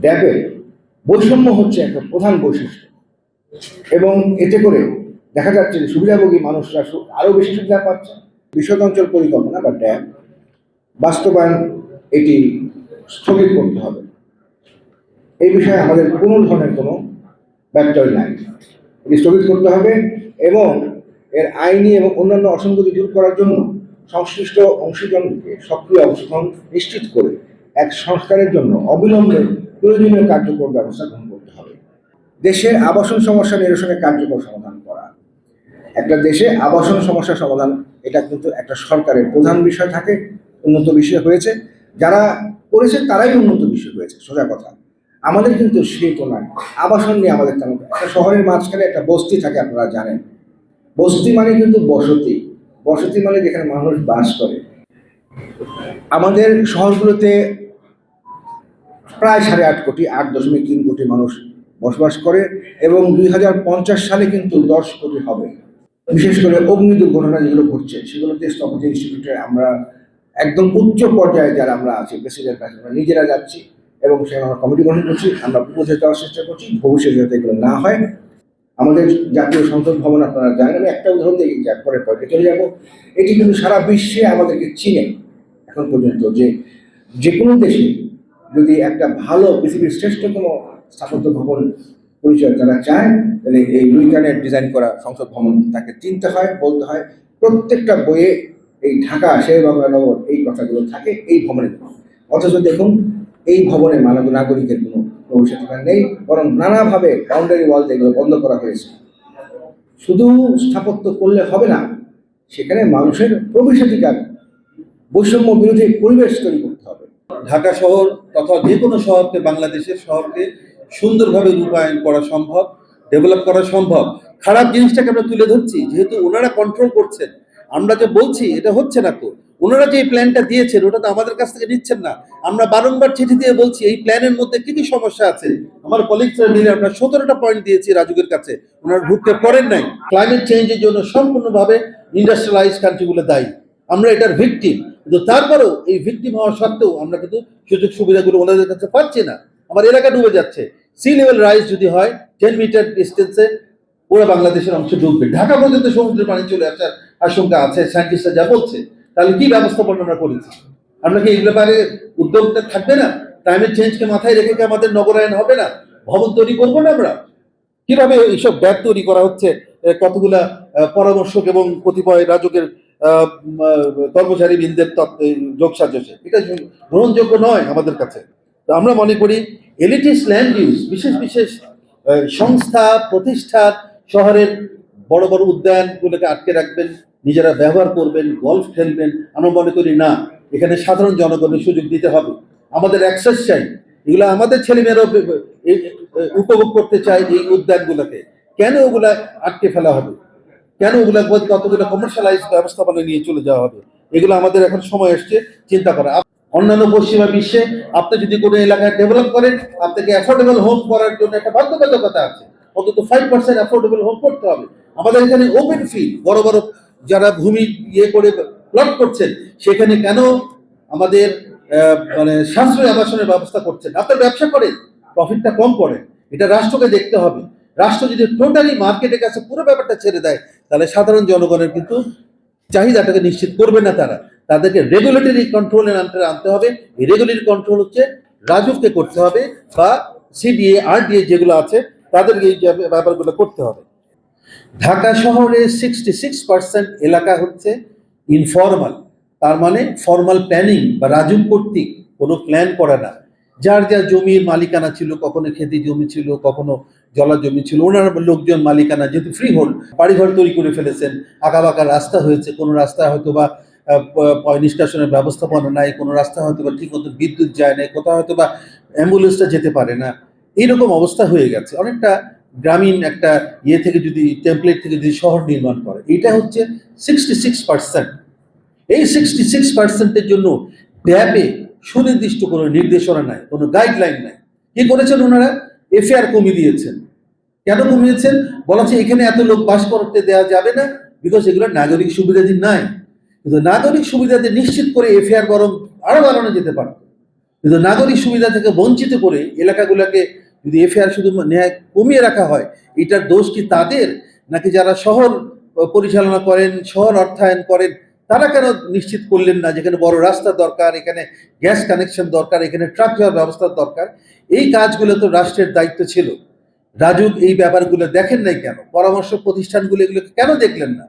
ড্যাবের বৈষম্য হচ্ছে একটা প্রধান বৈশিষ্ট্য। এবং এতে করে দেখা যাচ্ছে যে সুবিধাভোগী মানুষরা সু- আরও বেশি সুবিধা পাচ্ছে। বিশদ অঞ্চল পরিকল্পনা বা ড্যাব বাস্তবায়ন এটি স্থগিত করতে হবে। এই বিষয়ে আমাদের কোনো ধরনের কোনো ব্যত্যয় নাই। এটি স্থগিত করতে হবে এবং এর আইনি এবং অন্যান্য অসঙ্গতি দূর করার জন্য সংশ্লিষ্ট অংশীজনকে সক্রিয় অংশগ্রহণ নিশ্চিত করে এক সংস্কারের জন্য অবিলম্বে প্রয়োজনীয় কার্যকর ব্যবস্থা গ্রহণ করতে হবে। দেশের আবাসন সমস্যা নিরসনে কার্যকর সমাধান করা। একটা দেশে আবাসন সমস্যা সমাধান, এটা কিন্তু একটা সরকারের প্রধান বিষয় থাকে, উন্নত বিষয় হয়েছে। যারা করেছে, তারাই উন্নত বিষয় হয়েছে, সোজা কথা। আমাদের কিন্তু সেই তো নয়। আবাসন নিয়ে আমাদের তেমন একটা শহরের মাঝখানে একটা বস্তি থাকে, আপনারা জানেন। বস্তি মানে কিন্তু বসতি। বসতি মানে যেখানে মানুষ বাস করে। আমাদের শহরগুলোতে প্রায় সাড়ে আট কোটি, আট দশমিক তিন কোটি মানুষ বসবাস করে এবং দুই হাজার পঞ্চাশ সালে কিন্তু দশ কোটি হবে। বিশেষ করে অগ্নি দুর্ঘটনা যেগুলো ঘটছে, সেগুলোতে স্থপতি ইনস্টিটিউটে আমরা একদম উচ্চ পর্যায়ে যারা আমরা আছি প্রেসিডেন্ট কাছে আমরা নিজেরা যাচ্ছি এবং সে আমরা কমিটি গঠন করছি, আমরা বুঝে দেওয়ার চেষ্টা করছি, ভবিষ্যতে যাতে এগুলো না হয়। আমাদের জাতীয় সংসদ ভবন আপনারা জানেন, আমি একটা উদাহরণ দিয়ে পরে চলে যাব। এটি কিন্তু সারা বিশ্বে আমাদেরকে চিনে। এখন পর্যন্ত যে যে কোনো দেশে যদি একটা ভালো পৃথিবীর শ্রেষ্ঠতম স্থাপত্য ভবন পরিচয় তারা চায়, তাহলে এই লুইকানের ডিজাইন করা সংসদ ভবন তাকে চিনতে হয়, বলতে হয়। প্রত্যেকটা বইয়ে এই ঢাকা শের নগর এই কথাগুলো থাকে, এই ভবনের অথচ দেখুন, এই ভবনে মানব নাগরিকের কোনো প্রবেশাধিকার নেই, বরং নানাভাবে বাউন্ডারি ওয়াল এগুলো বন্ধ করা হয়েছে। শুধু স্থাপত্য করলে হবে না, সেখানে মানুষের প্রবেশাধিকার বৈষম্য বিরোধী পরিবেশ তৈরি করতে হবে। ঢাকা শহর তথা যে কোনো শহরকে বাংলাদেশের শহরকে সুন্দরভাবে রূপায়ণ করা সম্ভব ডেভেলপ করা সম্ভব। খারাপ জিনিসটাকে আমরা তুলে ধরছি, যেহেতু ওনারা কন্ট্রোল করছেন। আমরা যে বলছি, এটা হচ্ছে না তো। ওনারা যে প্ল্যানটা দিয়েছেন, ওটা তো আমাদের কাছ থেকে নিচ্ছেন না। আমরা বারংবার চিঠি দিয়ে বলছি, এই প্ল্যানের মধ্যে কি কি সমস্যা আছে? আমার কলিগসরা মিলে আমরা সতেরোটা পয়েন্ট দিয়েছি রাজুকের কাছে। ওনারা ঢুকতে পারেন নাই। ক্লাইমেট চেঞ্জের জন্য সম্পূর্ণভাবে ইন্ডাস্ট্রিয়ালাইজ কান্ট্রিগুলো দায়ী। আমরা এটার ভিকটিম কিন্তু তারপরেও এই ভিকটিম হওয়া সত্ত্বেও আমরা কিন্তু সুযোগ সুবিধাগুলো ওনাদের কাছে পাচ্ছি না। আমার এলাকা ডুবে যাচ্ছে। সি লেভেল রাইজ যদি হয় টেন মিটার ডিস্টেন্সে পুরো বাংলাদেশের অংশ ডুববে। ঢাকা পর্যন্ত সমুদ্রের পানি চলে আসার আশঙ্কা আছে সায়েন্টিস্টরা যা বলছে, তাহলে কি ব্যবস্থাপনা আমরা করেছি? আমরা কি এই ব্যাপারে উদ্যোগটা থাকবে না? ক্লাইমেট চেঞ্জকে মাথায় রেখে কি আমাদের নগরায়ণ হবে না? ভবন তৈরি করব না আমরা? কীভাবে এইসব ব্যাগ তৈরি করা হচ্ছে? কতগুলা পরামর্শক এবং কতিপয় রাজকের কর্মচারী বৃন্দের যোগ সাজসে এটা গ্রহণযোগ্য নয় আমাদের কাছে। তো আমরা মনে করি এলিটিস ল্যান্ড ইউজ বিশেষ বিশেষ সংস্থা, প্রতিষ্ঠান, শহরের বড় বড় উদ্যানগুলোকে আটকে রাখবেন, নিজেরা ব্যবহার করবেন গল্ফ খেলবেন, আমরা মনে করি না, এখানে সাধারণ জনগণের সুযোগ দিতে হবে। আমাদের অ্যাক্সেস চাই। এগুলো আমাদের ছেলেমেয়েরাও উপভোগ করতে চায় এই উদ্যানগুলোকে। কেন ওগুলা আটকে ফেলা হবে? কেন ওগুলা কতগুলো কমার্শিয়ালাইজ ব্যবস্থাপনা নিয়ে চলে যাওয়া হবে? এগুলো আমাদের এখন সময় এসছে, চিন্তা করা। অন্যান্য পশ্চিমা বিশ্বে আপনি যদি কোনো এলাকায় ডেভেলপ করেন, আপনাকে অ্যাফোর্ডেবল হোম করার জন্য একটা বাধ্যবাধকতা আছে। অন্তত ফাইভ পার্সেন্ট অ্যাফোর্ডেবল হোম করতে হবে। আমাদের এখানে ওপেন ফিল্ড বড় বড় যারা ভূমি ইয়ে করে প্লট করছেন, সেখানে কেন আমাদের মানে সাশ্রয় আবাসনের ব্যবস্থা করছেন? আপনার ব্যবসা করেন প্রফিটটা কম করেন। এটা রাষ্ট্রকে দেখতে হবে। রাষ্ট্র যদি টোটালি মার্কেটের কাছে পুরো ব্যাপারটা ছেড়ে দেয়, তাহলে সাধারণ জনগণের কিন্তু চাহিদাটাকে নিশ্চিত করবে না তারা। তাদেরকে রেগুলেটরি কন্ট্রোলের আনতে আনতে হবে। এই রেগুলেটরি কন্ট্রোল হচ্ছে রাজুককে করতে হবে বা সিডিএ আরডিএ যেগুলো আছে, তাদেরকে এই ব্যাপারগুলো করতে হবে। ঢাকা শহরে সিক্সটি সিক্স পার্সেন্ট এলাকা হচ্ছে ইনফর্মাল তার মানে ফর্মাল প্ল্যানিং বা রাজুক কর্তৃক কোনো প্ল্যান করে না। যার যা জমির মালিকানা ছিল, কখনো খেতি জমি ছিল, কখনো জলা জমি ছিল, ওনার লোকজন মালিকানা যেহেতু ফ্রি হোল্ড বাড়িঘর তৈরি করে ফেলেছেন আঁকা বাঁকা রাস্তা হয়েছে, কোনো রাস্তা হয়তো বা নিষ্কাশনের ব্যবস্থাপনা নাই, কোনো রাস্তা হয়তো বা ঠিক মতো বিদ্যুৎ যায় না কোথাও হয়তো বা অ্যাম্বুলেন্সটা যেতে পারে না, এইরকম অবস্থা হয়ে গেছে। অনেকটা গ্রামীণ একটা ইয়ে থেকে যদি টেমপ্লেট থেকে যদি শহর নির্মাণ করে এটা হচ্ছে সিক্সটি সিক্স পার্সেন্ট এই সিক্সটি সিক্স পার্সেন্টের জন্য ড্যাবে সুনির্দিষ্ট কোনো নির্দেশনা নাই, কোনো গাইডলাইন নাই। কি করেছেন ওনারা? এফআইআর কমিয়ে দিয়েছেন। কেন কমিয়েছেন বলা হচ্ছে এখানে এত লোক বাস করতে দেওয়া যাবে না বিকজ এগুলো নাগরিক সুবিধাদি নাই। কিন্তু নাগরিক সুবিধাতে নিশ্চিত করে এফআইআর বরং আরও বাড়ানো যেতে পারত। কিন্তু নাগরিক সুবিধা থেকে বঞ্চিত করে এলাকাগুলোকে যদি এফআইআর শুধু ন্যায় কমিয়ে রাখা হয়, এটার দোষ কি তাদের? নাকি যারা শহর পরিচালনা করেন, শহর অর্থায়ন করেন তারা কেন নিশ্চিত করলেন না? যেখানে বড় রাস্তা দরকার, এখানে গ্যাস কানেকশন দরকার, এখানে ট্রাক যাওয়ার ব্যবস্থা দরকার। এই কাজগুলো তো রাষ্ট্রের দায়িত্ব ছিল। রাজুক এই ব্যাপারগুলো দেখেন নাই কেন? পরামর্শ প্রতিষ্ঠানগুলো এগুলো কেন দেখলেন না?